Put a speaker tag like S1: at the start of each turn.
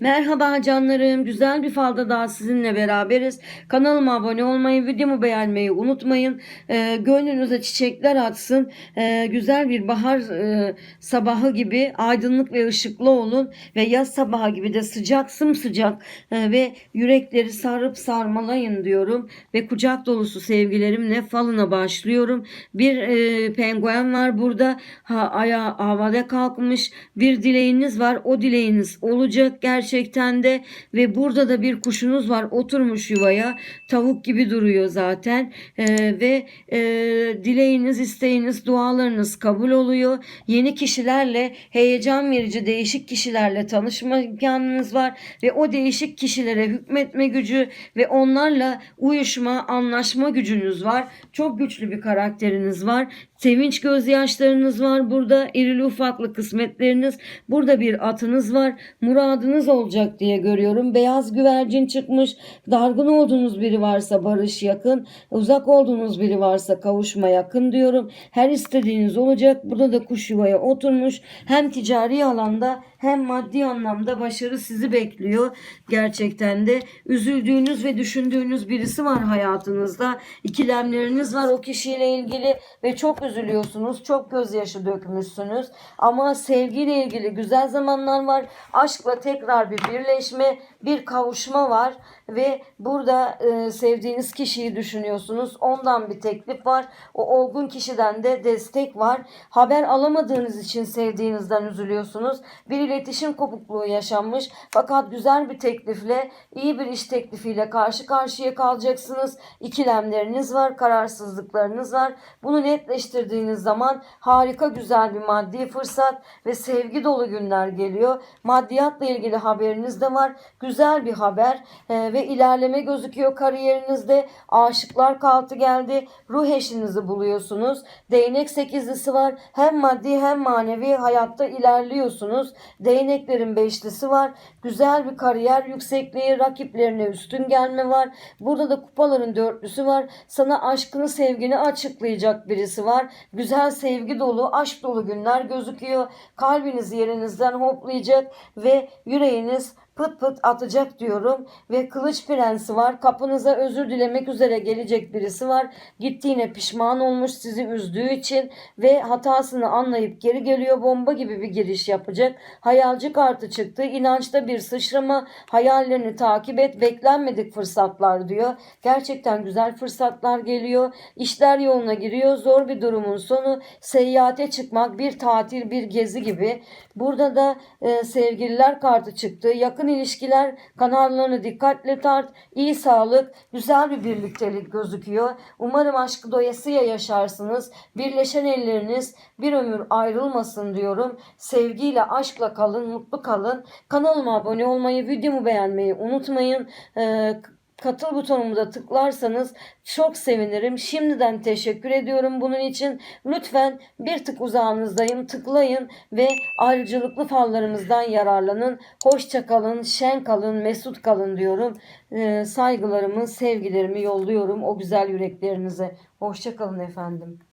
S1: Merhaba canlarım. Güzel bir falda daha sizinle beraberiz. Kanalıma abone olmayı, videomu beğenmeyi unutmayın. Ee, gönlünüze çiçekler atsın. Ee, güzel bir bahar e, sabahı gibi aydınlık ve ışıklı olun. Ve yaz sabahı gibi de sıcak sımsıcak e, ve yürekleri sarıp sarmalayın diyorum. Ve kucak dolusu sevgilerimle falına başlıyorum. Bir e, penguen var burada. Ha, ayağı havada kalkmış. Bir dileğiniz var. O dileğiniz olacak gerçekten de ve burada da bir kuşunuz var oturmuş yuvaya tavuk gibi duruyor zaten. Ee, ve e, dileğiniz isteğiniz dualarınız kabul oluyor. Yeni kişilerle heyecan verici değişik kişilerle tanışma imkanınız var ve o değişik kişilere hükmetme gücü ve onlarla uyuşma anlaşma gücünüz var. Çok güçlü bir karakteriniz var sevinç gözyaşlarınız var burada irili ufaklı kısmetleriniz burada bir atınız var muradınız olacak diye görüyorum. Beyaz güvercin çıkmış. Dargın olduğunuz biri varsa barış yakın. Uzak olduğunuz biri varsa kavuşma yakın diyorum. Her istediğiniz olacak. Burada da kuş yuvaya oturmuş. Hem ticari alanda hem maddi anlamda başarı sizi bekliyor. Gerçekten de üzüldüğünüz ve düşündüğünüz birisi var hayatınızda. İkilemleriniz var o kişiyle ilgili ve çok üzülüyorsunuz. Çok gözyaşı dökmüşsünüz. Ama sevgiyle ilgili güzel zamanlar var. Aşkla tekrar bir birleşme, bir kavuşma var ve burada e, sevdiğiniz kişiyi düşünüyorsunuz. Ondan bir teklif var. O olgun kişiden de destek var. Haber alamadığınız için sevdiğinizden üzülüyorsunuz. Bir iletişim kopukluğu yaşanmış. Fakat güzel bir teklifle, iyi bir iş teklifiyle karşı karşıya kalacaksınız. İkilemleriniz var, kararsızlıklarınız var. Bunu netleştirdiğiniz zaman harika güzel bir maddi fırsat ve sevgi dolu günler geliyor. Maddiyatla ilgili haberiniz de var. Güzel bir haber e, ve ilerleme gözüküyor kariyerinizde. Aşıklar kartı geldi. Ruh eşinizi buluyorsunuz. Değnek sekizlisi var. Hem maddi hem manevi hayatta ilerliyorsunuz. Değneklerin beşlisi var. Güzel bir kariyer yüksekliği, rakiplerine üstün gelme var. Burada da kupaların dörtlüsü var. Sana aşkını, sevgini açıklayacak birisi var. Güzel sevgi dolu, aşk dolu günler gözüküyor. Kalbiniz yerinizden hoplayacak ve yüreğiniz pıt pıt atacak diyorum ve kılıç prensi var. Kapınıza özür dilemek üzere gelecek birisi var. Gittiğine pişman olmuş sizi üzdüğü için ve hatasını anlayıp geri geliyor. Bomba gibi bir giriş yapacak. Hayalci kartı çıktı. İnançta bir sıçrama. Hayallerini takip et. Beklenmedik fırsatlar diyor. Gerçekten güzel fırsatlar geliyor. İşler yoluna giriyor. Zor bir durumun sonu. Seyahate çıkmak bir tatil bir gezi gibi. Burada da e, sevgililer kartı çıktı. Yakın ilişkiler kanallarını dikkatle tart. İyi sağlık güzel bir birliktelik gözüküyor. Umarım aşkı doyasıya yaşarsınız. Birleşen elleriniz bir ömür ayrılmasın diyorum. Sevgiyle aşkla kalın mutlu kalın. Kanalıma abone olmayı videomu beğenmeyi unutmayın. Ee, katıl butonumu da tıklarsanız çok sevinirim. Şimdiden teşekkür ediyorum bunun için. Lütfen bir tık uzağınızdayım. Tıklayın ve ayrıcalıklı fallarımızdan yararlanın. Hoşça kalın, şen kalın, mesut kalın diyorum. Ee, saygılarımı, sevgilerimi yolluyorum o güzel yüreklerinize. Hoşça kalın efendim.